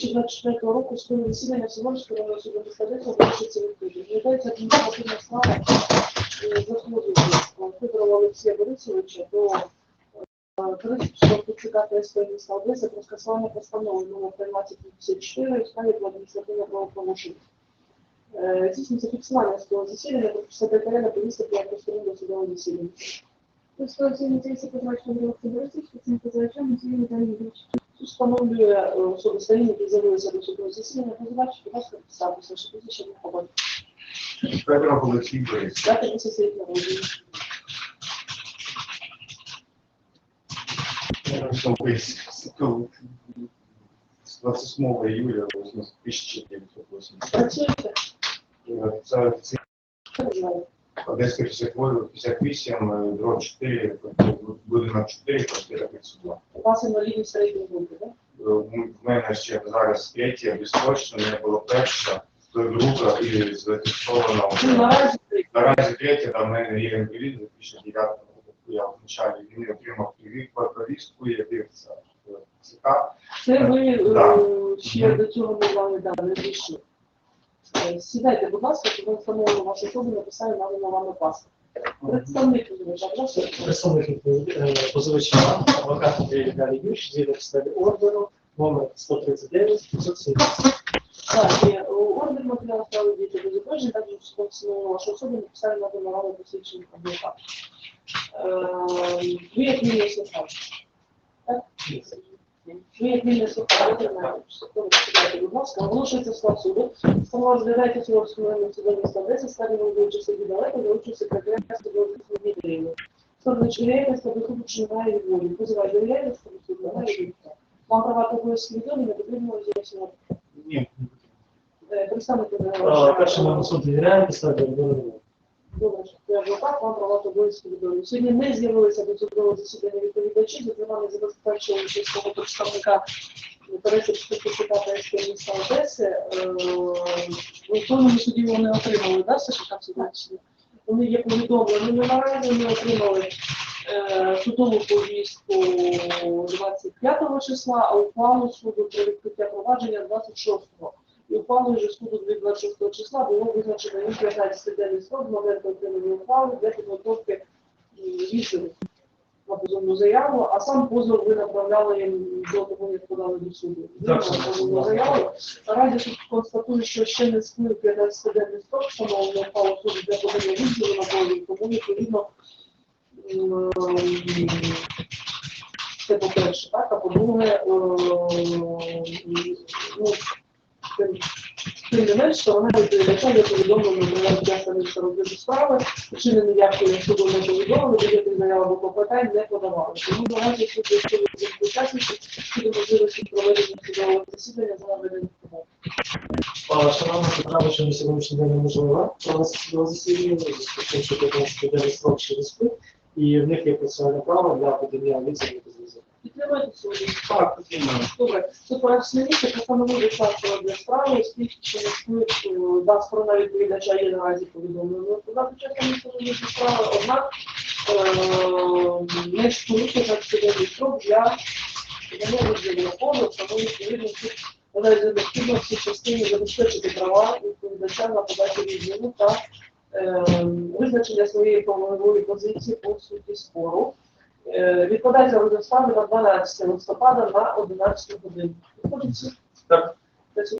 2024 року судове засідання Всеволожського районного суду вирішиться відкритим. Надається адміністративна справа е, заходу Федорова Олексія Борисовича до Крисівського ТЦК ТСП міста Одеси про скасування постанови номер 1354 у справі про адміністративне правопорушення. Е, Здійснюється фіксування судового засідання про секретаря на комісії для постанови судового засідання. Розповідає цей позивач Андрій Борисович, цим позивачем Андрій Віталій Юрійович. Суд встановлює е, особи сторін, які з'явилися до судового засідання, позивач, будь ласка, представтеся, що прізвище побачити. Федоров Олексій Борисович. Дати місяця їх народження. 28 июля 1980. Працюєте? Це Що вважаєте? Одеська 58, дроб 4, будинок 4, квартира 32. У вас інвалідність середньої групи, так? В мене ще зараз третя, безпочна, не було перша, то друга і зафіксована. Ну, наразі Наразі третя, там в мене є інвалід, 2009 року. Я вначалі він отримав привіт- повістку, я дивився в ЦК. це ви е, ще до цього не знали, да, не дійшли. Е, Сідайте, будь ласка, щоб ми встановили вашу особу, написали надану вами паспорт. Представник. Представник е, позивача, адвокат Андрій Юрійович, згідно підставі ордеру, номер 139 570. Так, є ордер матеріалу справи діти до запрошення, також встановлено вашу особу, написали надану вами посвідчення адвоката. Е, Ви як мінімум. Так? Ви як мінімум слухач, ви знаєте, що ви читаєте, будь ласка, оголошується склад суду. Сама розглядається Суворському районному суду міста Одеси, складено в участі далеко, за участі секретаря судового відділення. Сторони довіряєте, що до суду чи немає відводі. Позивай довіряєте, що до суду немає відводі. Вам права та обов'язки відомі, не потрібно роз'яснювати. Ні, Е, Представник Е, Перше нам суд довіряє, підставі ордеру. Добре, що я адвокат, вам права та обов'язки відомі. Сьогодні не з'явилися до судового засідання відповідачі, зокрема, не забезпечили свого представника Пересічного депутата СП міста Одеси. Е, В Верховному суді вони отримали, да, сертифікат судочні? Вони є повідомленими наразі, вони отримали е, судову повістку 25 числа, а ухвалу суду про відкриття провадження 26-го. Ухвалою вже суду від 26 числа було визначено їм 15 денний срок з моменту отримання ухвали для підготовки м, рішень на позовну заяву, а сам позов ви направляли їм до того, як подали до суду. Позовну заяву. Наразі суд констатує, що ще не сплив 15-денний строк встановлено ухвалу суду для подання відділу на позов, тому відповідно це по-перше, так, а по-друге, е, ну, тим, не менш, сторона відповідача є повідомлено про роз'яснення що розгляду справи, причини ніякої суду не повідомили, будь-яких заяв або клопотань не подавали. Тому наразі суд вирішив від учасників щодо можливості проведення судового засідання за наведеним умов. Шановна справа, що на сьогоднішній день неможливо провести судове засідання, зв'язку з тим, що 15 денний срок через і в них є процесуальне право для подання відповіді позиції. Підтримуєте сьогодні? потрібно. Добре, це пояснення постановили часу для справи, оскільки да, сторона відповідача є наразі повідомлено. Подати часом не справи, однак не спорушує так судовий строк для відділу позов, тому відповідно за необхідно в цій частині забезпечити права відповідача на подачу відділу та визначення своєї правової позиції по суті спору. Е, Відкладається розгляд справи на 12 листопада на 11 годину. Виходить, Так. це